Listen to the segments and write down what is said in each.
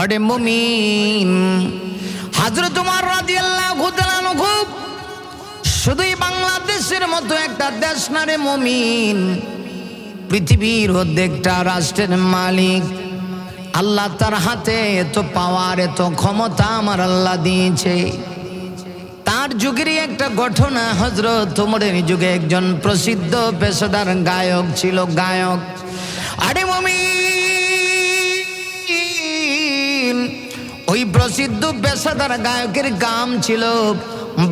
আরে মুমিন। হাজরত তোমার রাদিয়াল্লাহু তাআলা খুব শুধুই বাংলাদেশের মতো একটা দেশ না রে মুমিন। পৃথিবীর অর্ধেকটা রাষ্ট্রের মালিক, আল্লাহ তার হাতে এত পাওয়ার এত ক্ষমতা আমার আল্লাহ দিয়েছে। তার যুগেরই একটা ঘটনা হজরত তোমরের যুগে একজন প্রসিদ্ধ পেশাদার গায়ক ছিল, গায়ক। আরে মমিন ওই প্রসিদ্ধ পেশাদার গায়কের গাম ছিল।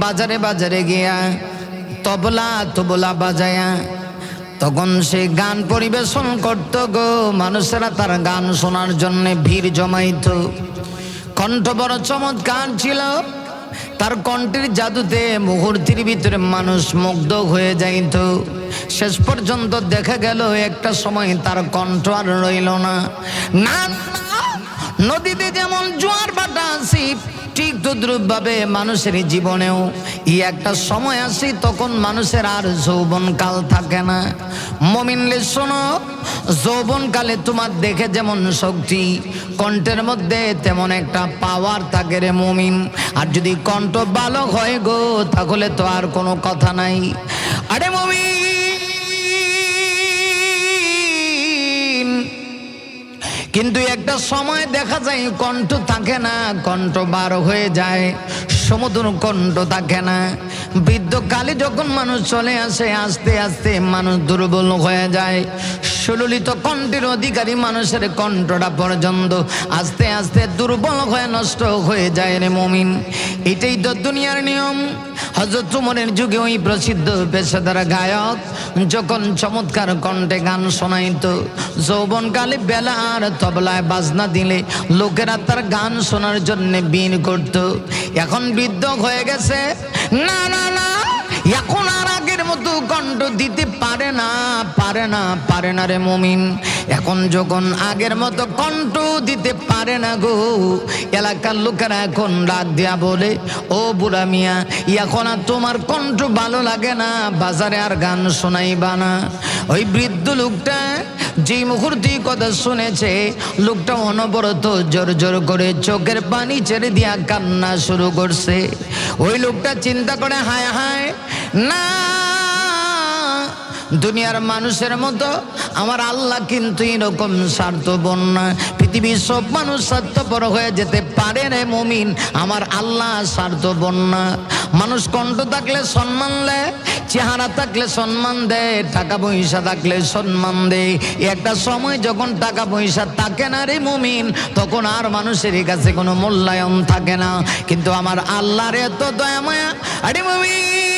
বাজারে বাজারে গিয়া তবলা তবলা বাজায়া। তখন সে গান পরিবেশন করত গো, মানুষেরা তার গান শোনার জন্য ভিড় জমাইত। কণ্ঠ বড় চমৎকার ছিল। তার কণ্ঠের জাদুতে মুহূর্তের ভিতরে মানুষ মুগ্ধ হয়ে যাইত। শেষ পর্যন্ত দেখা গেল, একটা সময় তার কণ্ঠ আর রইল না। না নদীতে আসি ঠিক তদ্রুপভাবে মানুষের জীবনেও। ই একটা সময় আসে তখন মানুষের আর যৌবন কাল থাকে না। মমিনলে শোনো যৌবন কালে তোমার দেখে যেমন শক্তি, কণ্ঠের মধ্যে তেমন একটা পাওয়ার থাকে রে মমিন। আর যদি কণ্ঠ ভালো হয় গো, তাহলে তো আর কোনো কথা নাই। কিন্তু একটা সময় দেখা যায়, কণ্ঠ থাকে না, কণ্ঠ বার হয়ে যায় সমুদ্র কণ্ঠ থাকে না। বৃদ্ধকালে যখন মানুষ চলে আসে, আস্তে আস্তে মানুষ দুর্বল হয়ে যায় সুললিত কণ্ঠের অধিকারী মানুষের কণ্ঠটা পর্যন্ত আস্তে আস্তে দুর্বল হয়ে নষ্ট হয়ে যায় রে মমিন। এটাই তো দুনিয়ার নিয়ম। হজরত উমরের যুগে ওই প্রসিদ্ধ পেশাদার গায়ক যখন চমৎকার কণ্ঠে গান শোনাইতো, যৌবনকালে বেলা আর তবলায় বাজনা দিলে লোকেরা তার গান শোনার জন্য বিন করত। এখন বৃদ্ধ হয়ে গেছে। না না না, এখন আর কণ্ঠ দিতে পারে না পারে না পারে না রে মমিন। এখন যখন আগের মতো কণ্ঠ দিতে পারে না গো, এলাকার লোকেরা এখন ডাক দিয়া বলে, ও বুড়া মিয়া, এখন আর তোমার কণ্ঠ ভালো লাগে না, বাজারে আর গান শোনাইবা না। ওই বৃদ্ধ লোকটা যে মুহূর্তে কথা শুনেছে, লোকটা অনবরত জোর জোর করে চোখের পানি ছেড়ে দিয়া কান্না শুরু করছে। ওই লোকটা চিন্তা করে, হায় হায়, না দুনিয়ার মানুষের মতো, আমার আল্লাহ কিন্তু এরকম স্বার্থপর না। পৃথিবীর সব মানুষ স্বার্থপর হয়ে যেতে পারে রে মমিন, আমার আল্লাহ স্বার্থপর না। মানুষ কণ্ঠ থাকলে সম্মান দেয় চেহারা থাকলে সম্মান দেয় টাকা পয়সা থাকলে সম্মান দেয় একটা সময় যখন টাকা পয়সা থাকে না রে মুমিন, তখন আর মানুষের কাছে কোনো মূল্যায়ন থাকে না। কিন্তু আমার আল্লাহর এত দয়া মায়া, আরে মুমিন!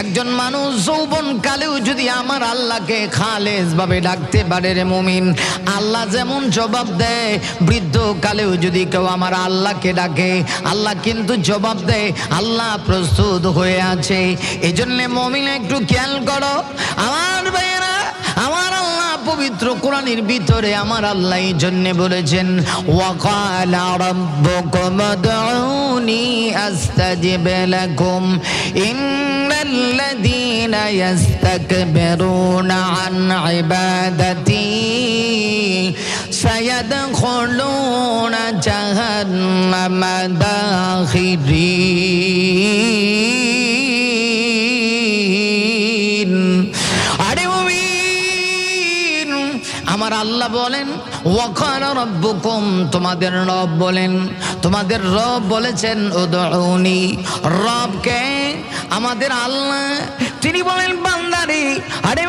একজন মানুষ যৌবন কালেও যদি আমার আল্লাহকে খালেজ ভাবে ডাকতে পারে রে মুমিন, আল্লাহ যেমন জবাব দেয়, বৃদ্ধ কালেও যদি কেউ আমার আল্লাহকে ডাকে, আল্লাহ কিন্তু জবাব দেয়, আল্লাহ প্রস্তুত হয়ে আছে। এই জন্য মমিন একটু খেয়াল করো, আমার ভাইয়েরা, আমার আল্লাহ পবিত্র কোরআনের ভিতরে আমার আল্লাহ এই জন্য বলেছেন, ওয়াকালা রাব্বুকুম ইন্নাল্লাযীনা ইস্তাকবিরুনা আন ইবাদাতি সায়াদখুলুনা জাহান্নামা দাখিরিন আরে মুমিন, আমার আল্লাহ বলেন, ওয়াকাল রব্বুকুম তোমাদের রব বলেন, তোমাদের রব বলেছেন, উদউনি রবকে আমাদের আল্লাহ তিনি বলেন বান্দারে আরে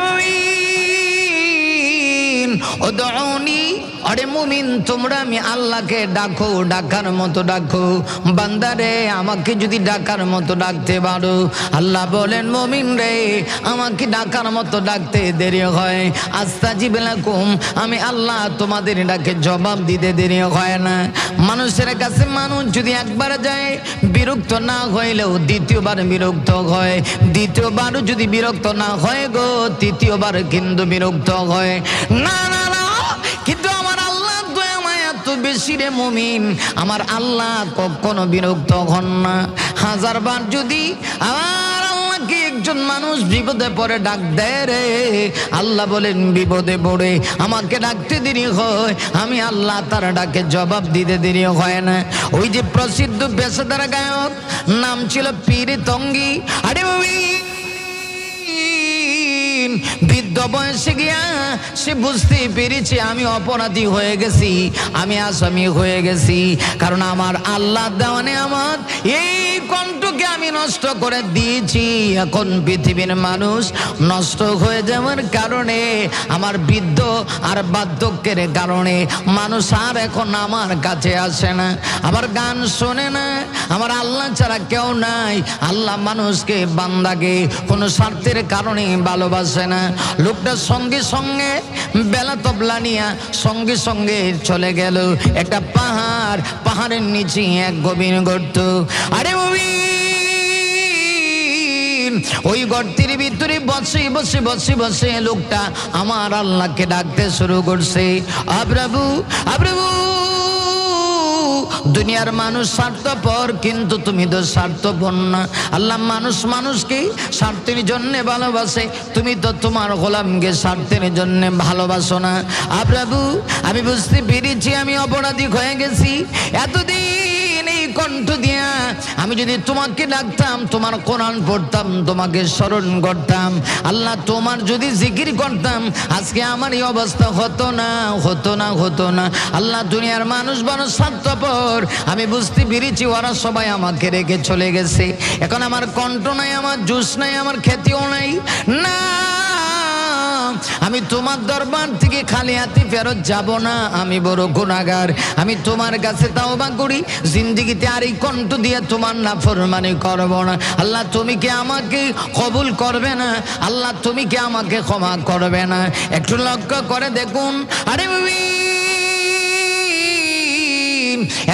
ও মুমিন, তোমরা আমি আল্লাহকে ডাকো, ডাকার মতো ডাকো। বান্দারে, আমাকে যদি ডাকার মতো ডাকতে পারো। আল্লাহ বলেন, মুমিন রে, আমাকে ডাকার মতো ডাকতে দেরি হয়। আস্তা জিবেলাকুম আমি আল্লাহ তোমাদের ডাকে জবাব দিতে দেরি হয় না। মানুষের কাছে মানুষ যদি একবার যায়, বিরক্ত না হইলেও দ্বিতীয়বার বিরক্ত হয়। দ্বিতীয়বারও যদি বিরক্ত না হয় গো, তৃতীয়বার কিন্তু বিরক্ত হয়। না না রে মমিন। আমার আল্লাহ কখনো বিরক্ত হন না। হাজার বার যদি আমার আল্লাহ আমাকে একজন মানুষ বিপদে পড়ে ডাক দেয় রে, আল্লাহ বলেন, বিপদে পড়ে। আমাকে ডাকতে দেরি হয়। আমি আল্লাহ তার ডাকে জবাব দিতে দেরি হয় না। ওই যে প্রসিদ্ধ পেশাদার গায়ক, নাম ছিল পীর তঙ্গি। আরে বৃদ্ধ বয়সে গিয়া সে বুঝতে পেরেছে আমি অপরাধী হয়ে গেছি, আমি আসামি হয়ে গেছি। কারণ আমার আল্লাহ দেওয়ানে আমার এই কণ্ঠকে আমি নষ্ট করে দিয়েছি। এখন পৃথিবীর মানুষ নষ্ট হয়ে যাওয়ার কারণে, আমার বৃদ্ধ আর বার্ধক্যের কারণে মানুষ আর এখন আমার কাছে আসে না। আমার গান শোনে না, আমার আল্লাহ ছাড়া কেউ নাই। আল্লাহ মানুষকে বান্দাকে কোনো স্বার্থের কারণে ভালোবাসে না। লোকটা সঙ্গে সঙ্গে বেলা তবলা নিয়া সঙ্গে সঙ্গে চলে গেল। একটা পাহাড় পাহাড়ের নিচে এক গভীর গর্ত। আরে মুমিন, ওই গর্তের ভিতরে বসে বসে বসে বসে লোকটা আমার আল্লাহকে ডাকতে শুরু করছে। আব্রাবু আব্রাবু! দুনিয়ার মানুষ স্বার্থপর, কিন্তু তুমি তো স্বার্থপর না। আল্লাহ মানুষ মানুষকে স্বার্থের জন্য ভালোবাসে, তুমি তো তোমার গোলামকে স্বার্থের জন্য ভালোবাসো না। আপ্রাবু আমি বুঝতে পেরেছি, আমি অপরাধী হয়ে গেছি। এতদিন কণ্ঠ দিয়া আমি যদি তোমাকে ডাকতাম, তোমার কোরআন পড়তাম, তোমাকে স্মরণ করতাম, আল্লাহ তোমার যদি জিকির করতাম, আজকে আমার এই অবস্থা হতো না হতো না হতো না। আল্লাহ দুনিয়ার মানুষ বড় স্বার্থপর। আমি বুঝতে পেরেছি ওরা সবাই আমাকে রেখে চলে গেছে। এখন আমার কণ্ঠ নাই, আমার জুস নাই, আমার খ্যাতিও নাই। না! আমি তোমার দরবার থেকে খালি হাতে ফেরত যাব না। আমি বড় গুণাগার। আমি তোমার কাছে তাও বা করি। জিন্দিগিতে আর এই কণ্ঠ দিয়ে তোমার না ফরমানি করব না। আল্লাহ তুমি কি আমাকে কবুল করবে না? আল্লাহ তুমি কি আমাকে ক্ষমা করবে না? একটু লক্ষ্য করে দেখুন। আরে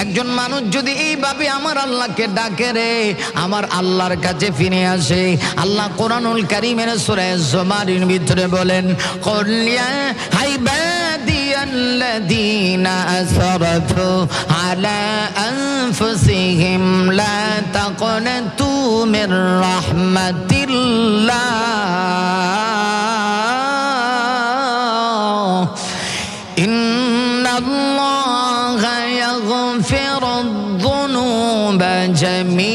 একজন মানুষ যদি এইভাবে আমার আল্লাহকে ডাকে রে আমার আল্লাহর কাছে ফিরে আসে আল্লাহ কোরআনুল কারিমের সুরে জমারির ভিতরে বলেন কল্যা الذين أسرفوا على أنفسهم لا تقنطوا من رحمة الله إن الله يغفر الذنوب جميعا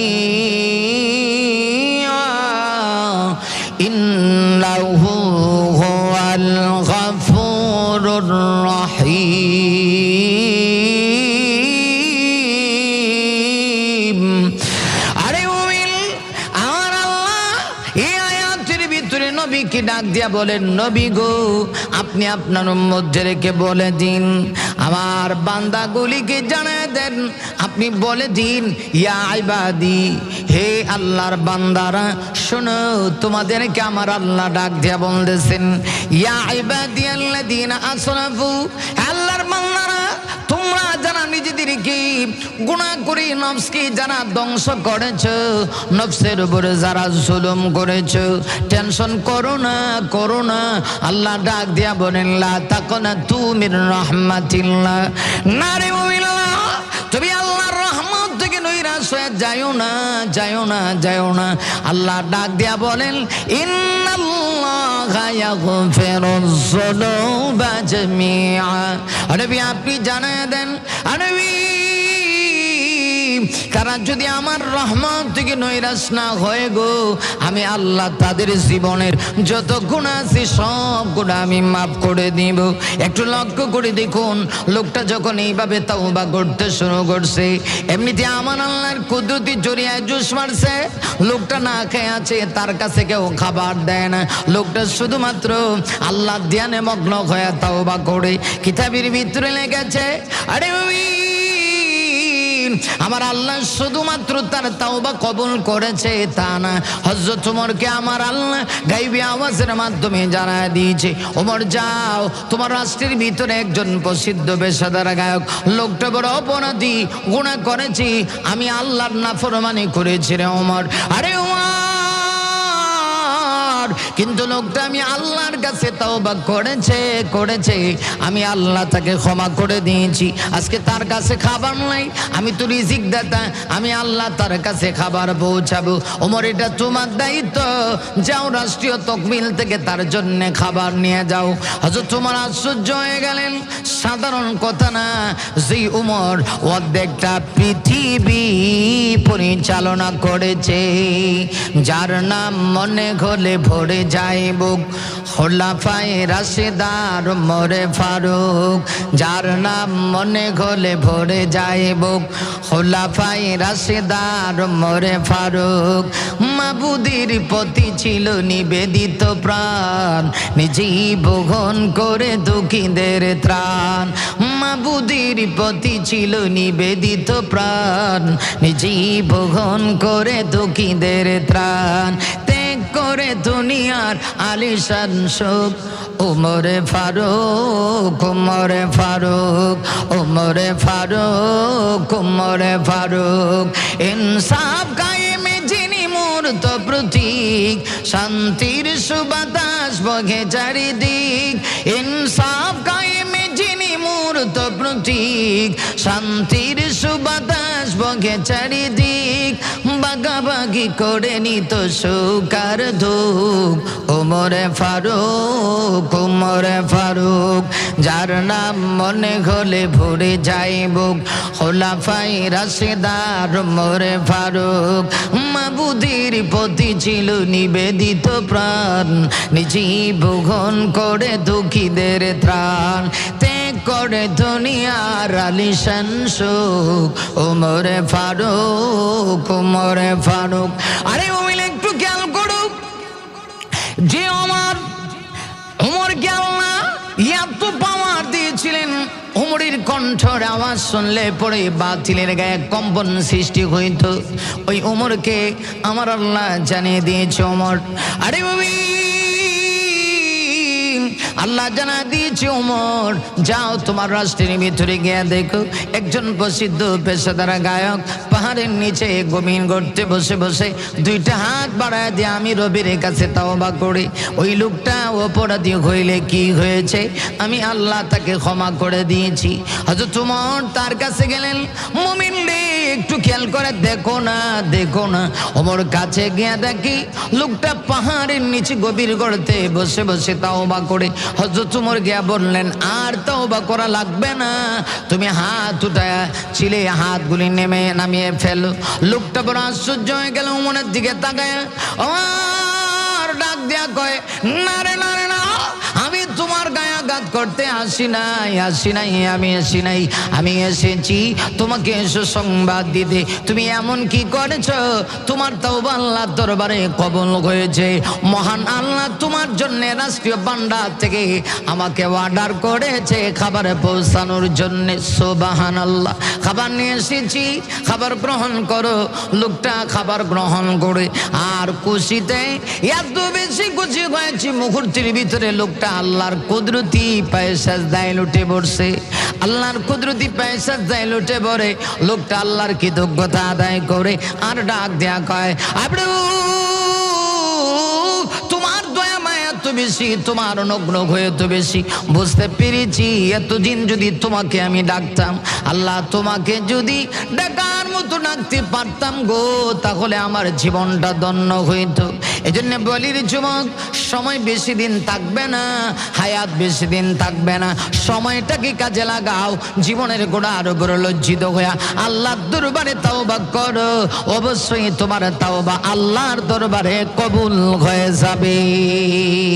إنه هو الغفور الرحيم আরে উমিল আমার আল্লাহ এই আয়াতের ভিতরে নবীকে ডাক দিয়া বলেন নবী গো আপনি আপনার মধ্যে রেখে বলে দিন আমার বান্দাগুলিকে জানায় দেন। আপনি বলে দিন, ইয়া আইবাদি হে আল্লাহর বান্দারা, শোনো, তোমাদেরকে আমার আল্লাহ ডাক দিয়া বলতেছেন, ইয়া আইবাদি দিন আসরাফু, আল্লাহর বান্দারা গুণা করে নফসকে যারা ধ্বংস করেছ, নফসের উপরে যারা জুলুম করেছ। টেনশন করো না করো না। আল্লাহ ডাক দিয়া বলেন, লা তাকনা তুমির রহমাতিল্লাহ। না রে তুমি আল্লাহর রহমত থেকে নৈরাশ হয়ে যাইও না যাইও না যাইও না। আল্লাহ ডাক দিয়া বলেন আপনি জানায় দেন নবী তারা যদি আমার রহমত থেকে নৈরাশ না হয়ে গো, আমি আল্লাহ তাদের জীবনের যত গুণ আছে সব গুণ আমি মাফ করে দিব। একটু লক্ষ্য করে দেখুন, লোকটা যখন এইভাবে তাওবা করতে শুরু করছে, এমনিতে আমার আল্লাহর কুদরতি জড়িয়ায় জুস মারছে, লোকটা না খেয়ে আছে, তার কাছে কেউ খাবার দেয় না। লোকটা শুধুমাত্র আল্লাহ ধ্যানে মগ্ন হয়ে তাওবা করে, কিতাবের ভিতরে লেগেছে, আরে ওই আমার আল্লাহ শুধুমাত্র তার তাওবা কবুল করেছে, তা না। হজরত উমরকে আমার আল্লাহ গাইবি আওয়াজের মাধ্যমে জানা দিয়েছে ওমর যাও। তোমার রাষ্ট্রের ভিতরে একজন প্রসিদ্ধ পেশাদার গায়ক। লোকটা বড় অপরাধী গুণা করেছি। আমি আল্লাহর নাফরমানি করেছি রে ওমর আরে কিন্তু লোকটা আমি আল্লাহর কাছে তওবা করেছে করেছে। আমি আল্লাহ তাকে ক্ষমা করে দিয়েছি। আজকে তার কাছে খাবার নাই, আমি তো রিজিক দাতা, আমি আল্লাহ তার কাছে খাবার পৌঁছাবো। ওমর, এটা তোমার দায়িত্ব। যাও রাষ্ট্রীয় তকমিল থেকে তার জন্য খাবার নিয়ে যাও। হয়তো তোমার আশ্চর্য হয়ে গেলেন। সাধারণ কথা না সেই উমর অর্ধেকটা পৃথিবী পরিচালনা করেছে, যার নাম মনে হলে ভরে যায় বুক। রাশেদার মরে ফারুক। যার নাম মনে হলে ভরে যায় বুক। রাশেদার মরে ফারুক। মাবুদির পতি ছিল নিবেদিত প্রাণ। নিজেই বহন করে দুঃখীদের ত্রাণ। মাবুদির পতি ছিল নিবেদিত প্রাণ। নিজেই বহন করে দুঃখীদের ত্রাণ। করে দুনিয়ার আলিশান সুখ উমরে ফারুক উমরে ফারুক উমরে ফারুক উমরে ফারুক। ইনসাফ কায়েমে যিনি মূর্ত প্রতীক, শান্তির সুবাতাস বগে চারিদিক। ইনসাফ কায়েমে যিনি মূর্ত প্রতীক, শান্তির সুবাতাস বগে চারিদিক। বাগাবাগি করে নিত সুকার ধুক ওমরে ফারুক ওমরে ফারুক, যার নাম মনে হলে ভরে যায় বুক। হোলাফাই রাশেদার মরে ফারুক, মাবুদির পতি ছিল নিবেদিত প্রাণ। নিজেই ভোগন করে দুঃখীদের ত্রাণ। করে দুনিয়ার আলিশান সুখ। ওমরে ফারুক ওমরে ফারুক। আরে ওমিল, একটু খেয়াল করুক যে আমার ওমর গেল না এত পাওয়ার দিয়েছিলেন। উমরের কণ্ঠর আওয়াজ শুনলে পরে বাতিলের গায়ে কম্পন সৃষ্টি হইত। ওই উমরকে আমার আল্লাহ জানিয়ে দিয়েছে উমর আরে বাবি আল্লাহ জানা দিয়েছে উমর যাও তোমার রাষ্ট্রের ভিতরে গিয়ে দেখো। একজন প্রসিদ্ধ পেশাদার গায়ক পাহাড়ের নিচে গমিন করতে বসে বসে দুইটা হাত বাড়ায় দিয়ে, আমি রবির কাছে তাওবা করি। ওই লোকটা অপরাধী হইলে কি হয়েছে? আমি আল্লাহ তাকে ক্ষমা করে দিয়েছি। হয়তো তোমার তার কাছে গেলেন, মুমিন একটু খেয়াল করে দেখো না দেখো না। ওমর কাছে গিয়ে দেখি লোকটা পাহাড়ের নিচে গভীর গড়তে বসে বসে তাওবা করে। হজরত উমর গিয়া বললেন, আর তাওবা করা লাগবে না। তুমি হাত উঠায় ছিলে, হাতগুলি নেমে নামিয়ে ফেল। লোকটা বড় আশ্চর্য হয়ে গেল, উমরের দিকে তাকায়। আমার ডাক দিয়া কয়, না করতে আসি নাই আসি নাই, আমি আসি নাই, আমি এসেছি তোমাকে এসে সংবাদ দিতে। তুমি এমন কি করেছ? তোমার তাও আল্লাহ দরবারে কবল হয়েছে। মহান আল্লাহ তোমার জন্য রাষ্ট্রীয় ভান্ডার থেকে আমাকে অর্ডার করেছে খাবারে পৌঁছানোর জন্য। সোবাহান আল্লাহ খাবার নিয়ে এসেছি, খাবার গ্রহণ করো। লোকটা খাবার গ্রহণ করে আর খুশিতে এত বেশি খুশি হয়েছে মুহূর্তের ভিতরে লোকটা আল্লাহর কুদরতি পয়সাস দায় লুটে পড়ছে আল্লাহর কুদরতি পয়সাস দায় লুটে পড়ে লোকটা আল্লাহর কৃতজ্ঞতা আদায় করে আর ডাক দেয়া কয় আপনি বেশি, তোমার অনুগ্রহ এত বেশি। বুঝতে পেরেছি, এতদিন যদি তোমাকে আমি ডাকতাম, আল্লাহ তোমাকে যদি ডাকার মতো ডাকতে পারতাম গো, তাহলে আমার জীবনটা দন্য হইতো। এই জন্য বলির যুবক, সময় বেশি দিন থাকবে না, হায়াত বেশি দিন থাকবে না। সময়টাকে কাজে লাগাও, জীবনের গোড়ার উপর লজ্জিত হইয়া। আল্লাহর দরবারে তাওবা করো, অবশ্যই তোমার তাওবা আল্লাহর দরবারে কবুল হয়ে যাবে।